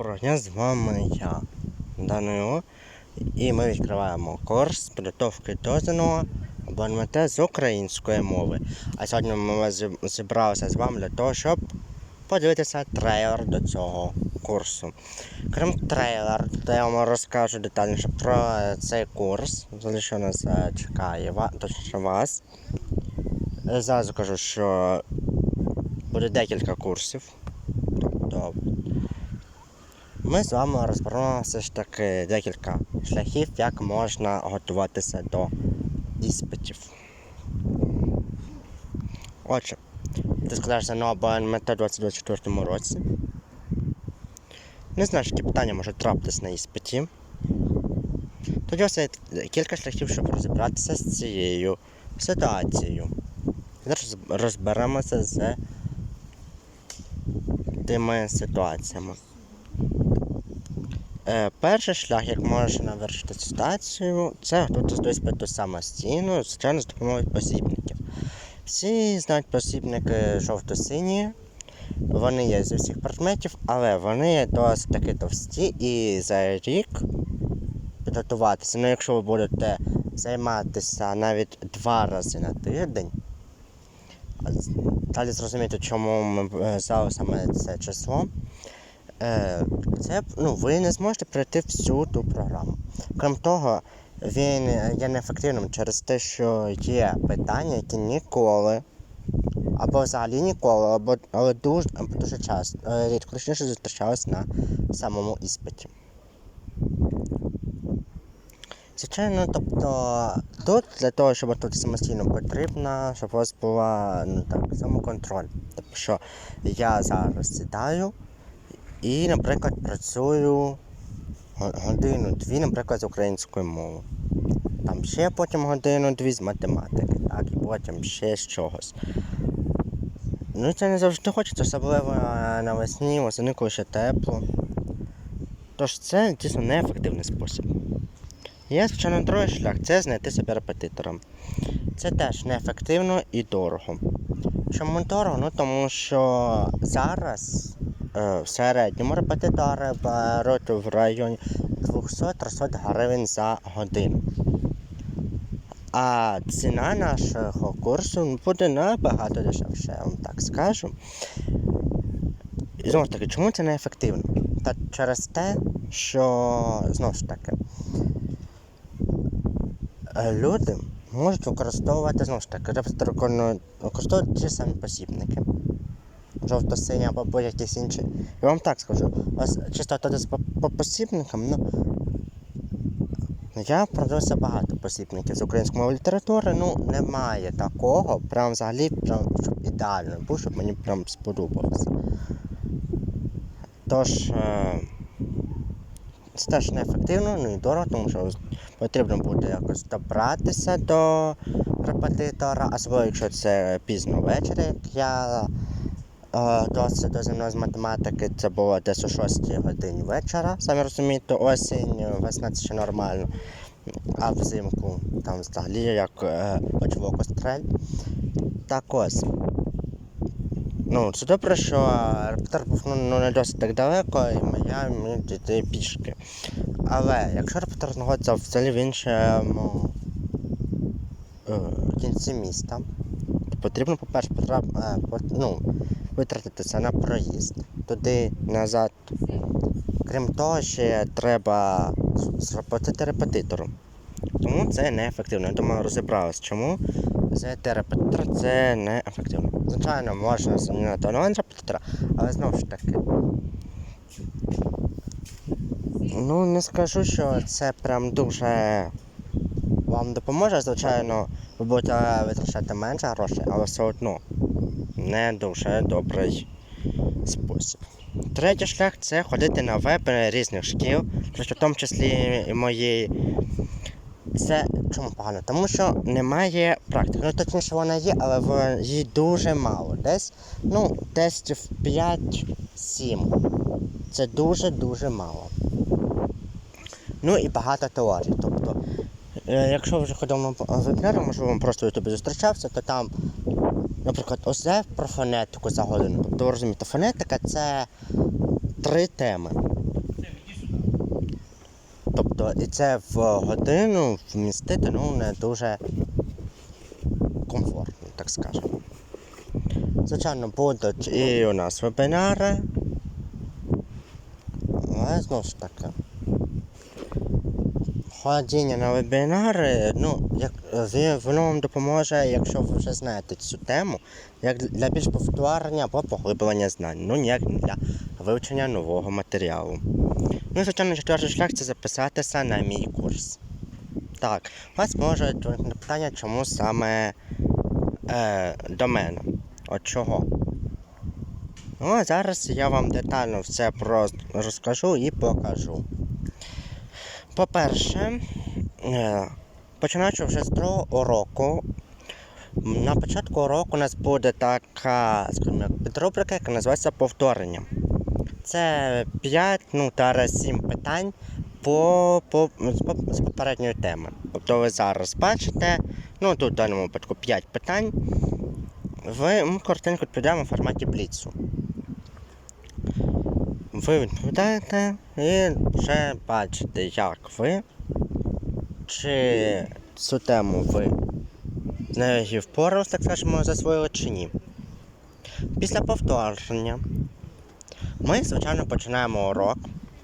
Доброго дня, з вами я, Данило. І ми відкриваємо курс підготовки до ЗНО або НМТ з української мови. А сьогодні ми зібралися з вами для того, щоб подивитися трейлер до цього курсу. Крім трейлера, то я вам розкажу детальніше про цей курс, що нас чекає, точніше вас. Зразу кажу, що буде декілька курсів. Тобто ми з вами розберемо все ж таки декілька шляхів, як можна готуватися до іспитів. Отже, ти складаєшся на ОБНМТ у 2024 році. Не знаєш, які питання можуть трапитись на іспиті. Тоді ось є кілька шляхів, щоб розібратися з цією ситуацією. Зараз розберемося з тими ситуаціями. Е, перший шлях, як можна цю ситуацію, це готуватися до самостійно, звичайно, з допомогою посібників. Всі знають посібники жовто-сині, вони є зі всіх предметів, але вони досить таки товсті і за рік підготуватися. Ну, якщо ви будете займатися навіть два рази на тиждень, далі зрозумієте, чому ми е, взяли саме це число. Е, Це ну, ви не зможете пройти всю ту програму. Крім того, він є неефективним через те, що є питання, які ніколи, або взагалі ніколи, або але дуже, дуже часто, е, точніше зустрічались на самому іспиті. Звичайно, тобто тут для того, щоб тут самостійно потрібно, щоб у вас була ну так, самоконтроль. Тобто, що я зараз сідаю і, наприклад, працюю годину-дві, наприклад, з українською мовою. Там ще потім годину-дві з математики, так, і потім ще з чогось. Ну, це не завжди хочеться, особливо навесні, восени, коли ще тепло. Тож це дійсно неефективний спосіб. Є, звичайно, другий шлях це знайти собі репетитора. Це теж неефективно і дорого. Чому дорого? Ну тому що зараз в середньому репетитори беруть в районі 200-300 гривень за годину. А ціна нашого курсу буде набагато дешевше, я вам так скажу. І знову ж таки, чому це неефективно? Та через те, що знову ж таки е, люди можуть використовувати знову ж таки, викону- використовують ті самі посібники. Жовто-сині або будь-якісь інші. Я вам так скажу, ось чисто тоді по, по посібникам, ну. Я продивився багато посібників з української літератури, ну немає такого, прям взагалі, прям, щоб ідеально був, щоб мені прям сподобалося. Тож, е, це теж неефективно, ну і дорого, тому що потрібно буде якось добратися до репетитора, особливо якщо це пізно ввечері, як я е, досить до з математики, це було десь о 6 годині вечора. Самі розумієте, осінь, весна це ще нормально. А взимку там взагалі як е, очво кострель. Так ось. Ну, це добре, що репетитор був ну, ну, не досить так далеко, і я міг дійти пішки. Але якщо репетитор знаходиться взагалі в іншому е, кінці міста, потрібно, по-перше, е, ну, витратитися на проїзд туди, назад. Крім того, ще треба заплатити репетитору. Тому це неефективно. Я думаю, розібралися, чому взяти репетитор це неефективно. Звичайно, можна замінити онлайн репетитора, але знову ж таки. Ну, не скажу, що це прям дуже вам допоможе. Звичайно, ви будете витрачати менше грошей, але все одно не дуже добрий спосіб. Третій шлях це ходити на веб різних шкіл, в тому числі і моєї. Це чому погано? Тому що немає практики. Ну точніше вона є, але її дуже мало. Десь ну, тестів 5-7. Це дуже-дуже мало. Ну і багато теорій. Тобто, якщо ви вже ходив на вебінар, можливо, вам просто в ютубі зустрічався, то там, наприклад, ось це про фонетику за годину. Тобто ви розумієте, фонетика це три теми. Тобто, і це в годину вмістити ну, не дуже комфортно, так скажемо. Звичайно, будуть і у нас вебінари. Але знову ж таки. Ходіння на вебінари, ну, як, воно вам допоможе, якщо ви вже знаєте цю тему, як для більш повторення або поглиблення знань, ну ніяк не для вивчення нового матеріалу. Ну звичайно, четвертий шлях це записатися на мій курс. Так, у вас може виникнути питання, чому саме е, до мене. От чого? Ну, а зараз я вам детально все про розкажу і покажу. По-перше, е, починаючи вже з другого уроку, м, на початку уроку у нас буде така, скажімо, підрубрика, яка називається повторення. Це 5, ну, та 7 питань по, по, з, попередньої теми. Тобто ви зараз бачите, ну тут в даному випадку 5 питань. Ми коротенько відповідаємо в форматі бліцу. Ви відповідаєте і вже бачите, як ви, чи цю тему ви з нею впорались, так скажемо, засвоїли чи ні. Після повторення ми, звичайно, починаємо урок.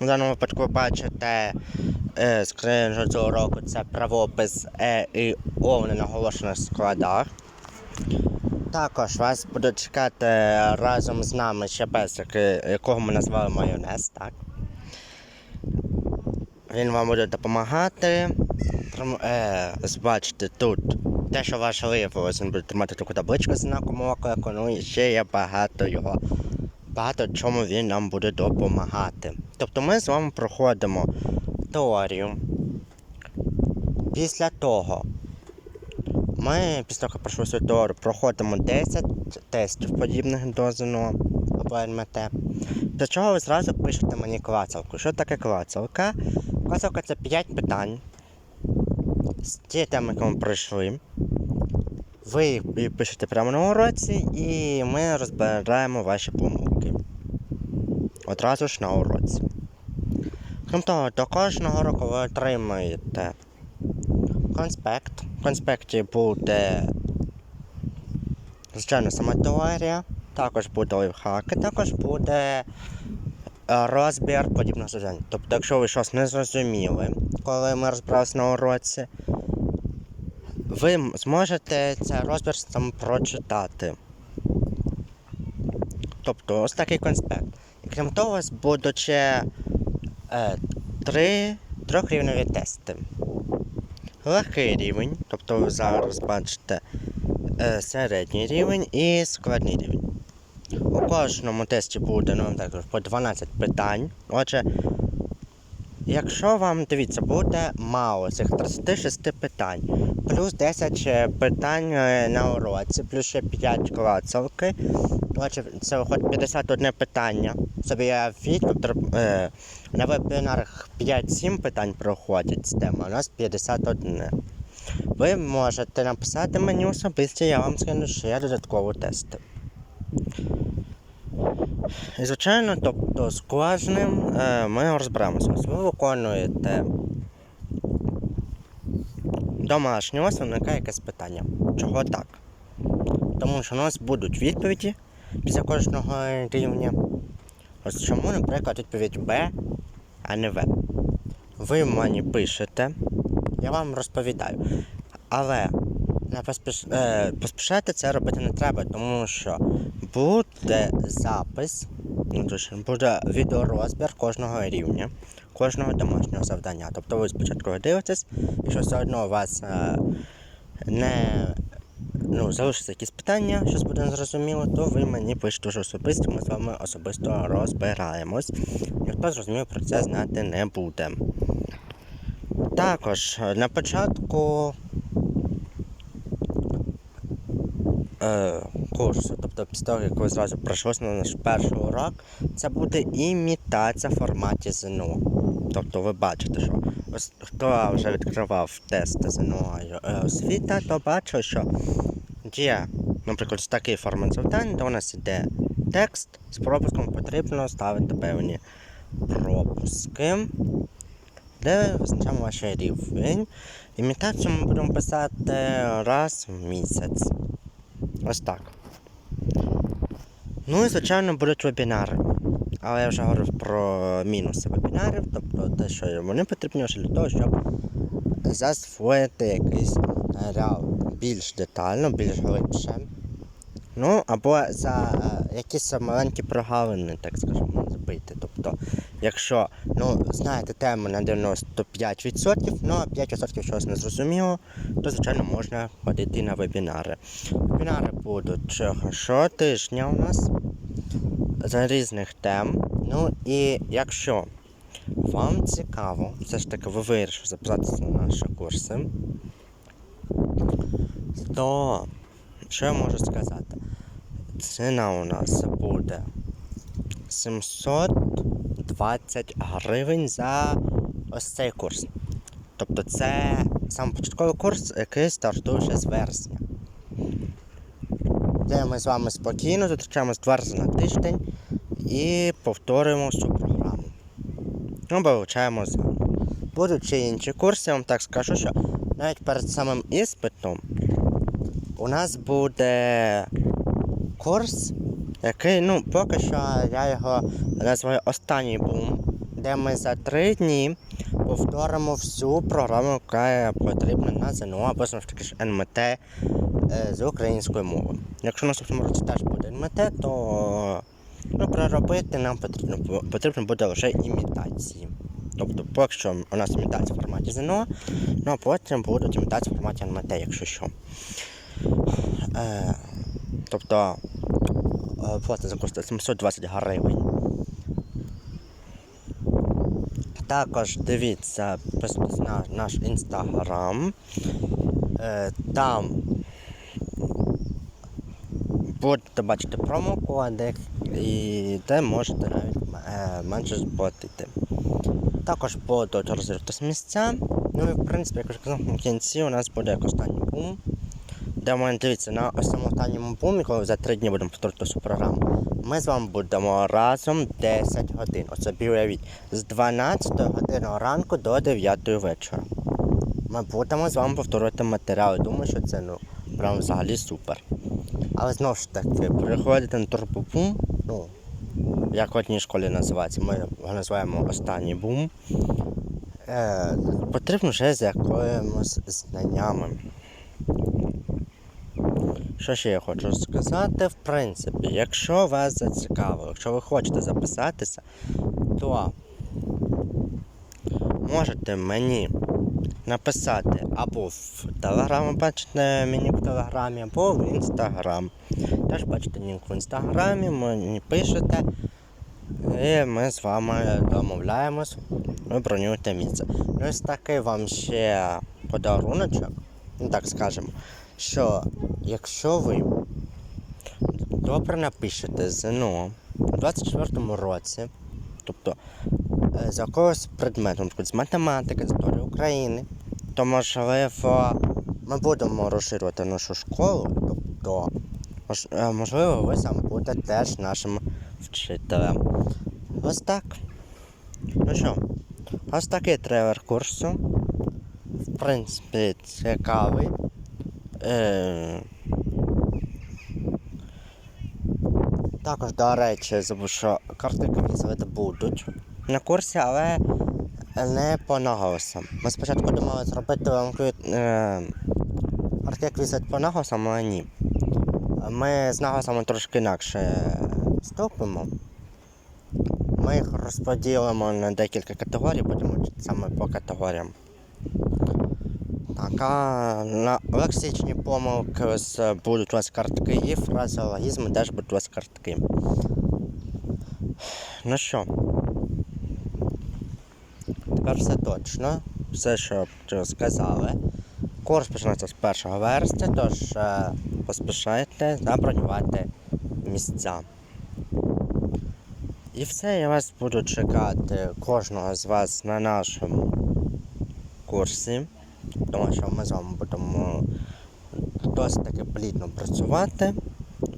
В даному випадку ви бачите е, скриншот цього уроку це правопис Е і О в ненаголошених складах. Також вас буде чекати разом з нами ще песик, е, якого ми назвали майонез, так? Він вам буде допомагати. Трим- Е, тут те, що важливо, він буде тримати таку табличку з знаком оклику, ну і ще є багато його. Багато чому він нам буде допомагати. Тобто ми з вами проходимо теорію. Після того ми після того, пройшли теорію, проходимо 10 тестів подібних до ЗНО НМТ. Після чого ви зразу пишете мені клацалку. Що таке клацалка? Клацалка це 5 питань з ті теми, які ми пройшли. Ви їх пишете прямо на уроці, і ми розбираємо ваші помилки. Одразу ж на уроці. Крім того, до кожного року ви отримаєте конспект. В конспекті буде, звичайно, сама теорія, також буде лайфхаки, також буде е, розбір подібних завдань. Тобто, якщо ви щось не зрозуміли, коли ми розбиралися на уроці, ви зможете цей розбір сам прочитати. Тобто, ось такий конспект. І крім того, будуть ще е, три трьохрівневі тести легкий рівень, тобто ви зараз бачите е, середній рівень і складний рівень. У кожному тесті буде ну, так, по 12 питань. Отже, якщо вам дивіться, буде мало цих 36 питань, плюс 10 питань е, на уроці, плюс ще 5 клацалки. Це виходить 51 питання. Собі я тобто, на вебінарах 5-7 питань проходять з теми, у нас 51. Ви можете написати мені особисто, я вам скину ще додатково тести. І, звичайно, тобто з кожним е, ми розберемося. Ви виконуєте домашнє, у виникає якесь питання. Чого так? Тому що у нас будуть відповіді після кожного рівня. Ось чому, наприклад, відповідь Б, а не В. Ви мені пишете, я вам розповідаю. Але не поспіш... е, поспішати це робити не треба, тому що буде запис, ну, буде відеорозбір кожного рівня, кожного домашнього завдання. Тобто ви спочатку дивитесь, якщо все одно у вас е, не ну, залишиться якісь питання, щось буде незрозуміло, то ви мені пишете вже особисто, ми з вами особисто розбираємось. Ніхто зрозуміло про це знати не буде. Також е, на початку е, курсу, тобто після того, як ви зразу пройшли на наш перший урок, це буде імітація в форматі ЗНО. Тобто ви бачите, що ось хто вже відкривав тест ЗНО е, освіта, то бачить, що є, наприклад, такий формат завдань, де у нас іде текст, з пропуском потрібно ставити певні пропуски. де визначаємо ваш рівень. Імітацію ми будемо писати раз в місяць. Ось так. Ну і, звичайно, будуть вебінари. Але я вже говорив про мінуси вебінарів, тобто те, що вони потрібні для того, щоб засвоїти якийсь матеріал більш детально, більш глибше. Ну, або за е, якісь маленькі прогалини, так скажемо, забити. Тобто, якщо ну, знаєте тему на 95%, ну а 5% чогось не зрозуміло, то звичайно можна ходити на вебінари. Вебінари будуть щотижня у нас за різних тем. Ну і якщо вам цікаво, все ж таки ви вирішили записатися на наші курси, то що я можу сказати? Ціна у нас буде 720 гривень за ось цей курс. Тобто це сам початковий курс, який стартує ще з вересня. Де ми з вами спокійно зустрічаємось два рази на тиждень і повторюємо всю програму. Ну, вивчаємо з вами. Будуть ще інші курси, я вам так скажу, що навіть перед самим іспитом у нас буде курс, який, ну, поки що я його називаю останній бум, де ми за три дні повторимо всю програму, яка потрібна на ЗНО або знову ж таки ж НМТ е, з української мови. Якщо в наступному році теж буде НМТ, то ну, проробити нам потрібно, потрібно буде лише імітації. Тобто, поки що у нас імітація в форматі ЗНО, ну а потім будуть імітації в форматі НМТ, якщо що. Е, тобто е, плата за курс 720 гривень. Також дивіться на наш інстаграм. Е, там будете бачити промокоди і де можете навіть е, менше сплатити. Також будуть розриватися місця. Ну і в принципі, як я казав, в кінці у нас буде як останній бум. Де ми дивіться на ось останньому бумі, коли за три дні будемо повторити всю програму. Ми з вами будемо разом 10 годин. Оце уявіть, з 12 години ранку до 9 вечора. Ми будемо з вами повторювати матеріали. Думаю, що це ну прям взагалі супер. Але знову ж таки, приходите на турбобум, ну, як в одній школі називається, ми його називаємо останній бум. Е, потрібно вже з якимось знаннями. Що ще я хочу сказати? В принципі, якщо вас зацікавило, якщо ви хочете записатися, то можете мені написати або в Телеграм, бачите мені в Телеграмі, або в Інстаграм. Теж бачите лінк в інстаграмі, мені пишете, і ми з вами домовляємось, ви бронюєте місце. Ось такий вам ще подаруночок, ну так скажемо, що якщо ви добре напишете ЗНО у 24-му році, тобто е, з якогось предмету, з математики, з України, то можливо ми будемо розширювати нашу школу, тобто е, можливо ви сам будете теж нашим вчителем. Ось так. Ну що, ось такий трейлер курсу. В принципі, цікавий. Е... Також, до речі, забув, що карти візити будуть на курсі, але не по наголосам. Ми спочатку думали зробити вам е... карти візит по наголосам, але ні. Ми з наголосами трошки інакше вступимо. Ми їх розподілимо на декілька категорій, будемо вчити саме по категоріям. Так, а на лексичні помилки будуть у вас картки і фразеологізми теж будуть у вас картки. Ну що? Тепер все точно. Все, що сказали. Курс починається з 1 вересня, тож е, поспішайте забронювати місця. І все, я вас буду чекати кожного з вас на нашому курсі, тому що ми з вами будемо досить таки плідно працювати.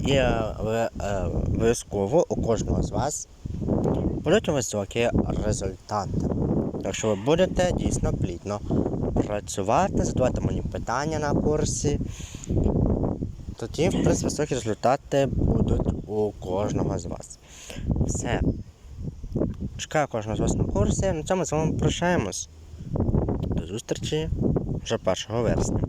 І е, е, обов'язково у кожного з вас будуть високі результати. Якщо ви будете дійсно плідно працювати, задавати мені питання на курсі, тоді, в принципі, високі результати будуть у кожного з вас. Все. Чекаю кожного з вас на курсі. На цьому з вами прощаємось. До зустрічі вже 1 вересня.